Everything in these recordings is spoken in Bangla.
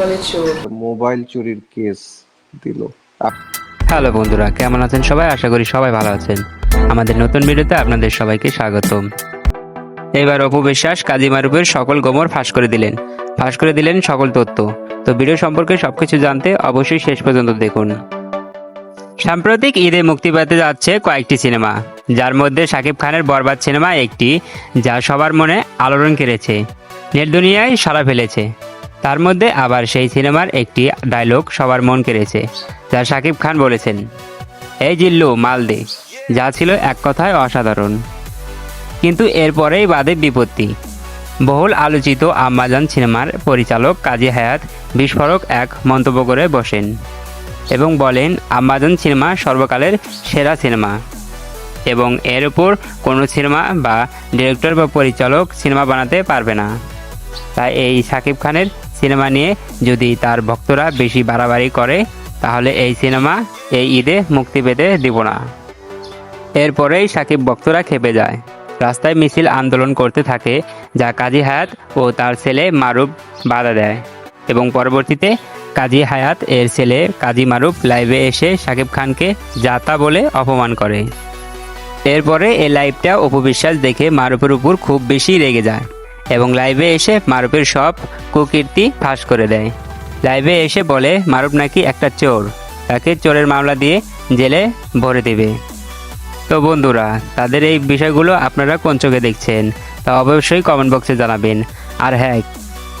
বলে চোর। মোবাইল চুরির কেস দিল। হ্যালো বন্ধুরা কেমন আছেন সবাই? আশা করি সবাই ভালো আছেন। আমাদের নতুন ভিডিওতে আপনাদের সবাইকে স্বাগতম। এবার অপু বিশ্বাস কাজী মারুফের সকল গোমর ফাঁস করে দিলেন। ফাঁস করে দিলেন সকল তথ্য। তো ভিডিও সম্পর্কে সবকিছু জানতে অবশ্যই শেষ পর্যন্ত দেখুন। সাম্প্রতিক ঈদে মুক্তি পেতে যাচ্ছে কয়েকটি সিনেমা যার মধ্যে শাকিব খানের বরবাদ সিনেমা একটি যা সবার মনে আলোড়ন কেড়েছে। নেট দুনিয়ায় সারা ফেলেছে। তার মধ্যে আবার সেই সিনেমার একটি ডায়লগ সবার মন কেড়েছে, যা শাকিব খান বলেছেন, এই জিল্লু, মাল দে। যা ছিল এক কথায় অসাধারণ। কিন্তু এরপরেই বাদে বিপত্তি। বহুল আলোচিত আম্মাজান সিনেমার পরিচালক কাজী হায়াত বিস্ফোরক এক মন্তব্য করে বসেন এবং বলেন, আম্মাজান সিনেমা সর্বকালের সেরা সিনেমা এবং এর উপর কোনো সিনেমা বা ডিরেক্টর বা পরিচালক সিনেমা বানাতে পারবে না। তাই এই সাকিব খানের সিনেমা নিয়ে যদি তার ভক্তরা বেশি বাড়াবাড়ি করে, তাহলে এই সিনেমা এই ঈদে মুক্তি পেতে দিব না। এরপরেই সাকিব ভক্তরা খেপে যায়। রাস্তায় মিছিল আন্দোলন করতে থাকে, যা কাজী হায়াত ও তার ছেলে মারুফ বাধা দেয়। এবং পরবর্তীতে কাজী হায়াত এর ছেলে কাজী মারুফ লাইভে এসে সাকিব খানকে যাতা বলে অপমান করে। এরপরে এই লাইভটা অপবিশ্বাস দেখে মারুফের উপর খুব বেশি রেগে যায়। এবং লাইভে এসে মারুফের সব কুকীর্তি ফাঁস করে দেয়। লাইভে এসে বলে, মারুফ নাকি একটা চোর। তাকে চোরের মামলা দিয়ে জেলে ভরে দেবে। তো বন্ধুরা, তাদের এই বিষয়গুলো আপনারা কোন চোখে দেখছেন, তা অবশ্যই কমেন্ট বক্সে জানাবেন। আর হ্যাঁ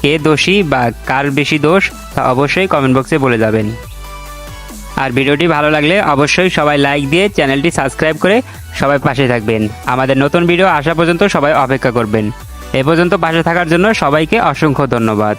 কে দোষী বা কার বেশি দোষ, তা অবশ্যই কমেন্ট বক্সে বলে যাবেন। আর ভিডিওটি ভালো লাগলে অবশ্যই সবাই লাইক দিয়ে চ্যানেলটি সাবস্ক্রাইব করে সবাই পাশে থাকবেন। আমাদের নতুন ভিডিও আসা পর্যন্ত সবাই অপেক্ষা করবেন। এ পর্যন্ত পাশে থাকার জন্য সবাইকে অসংখ্য ধন্যবাদ।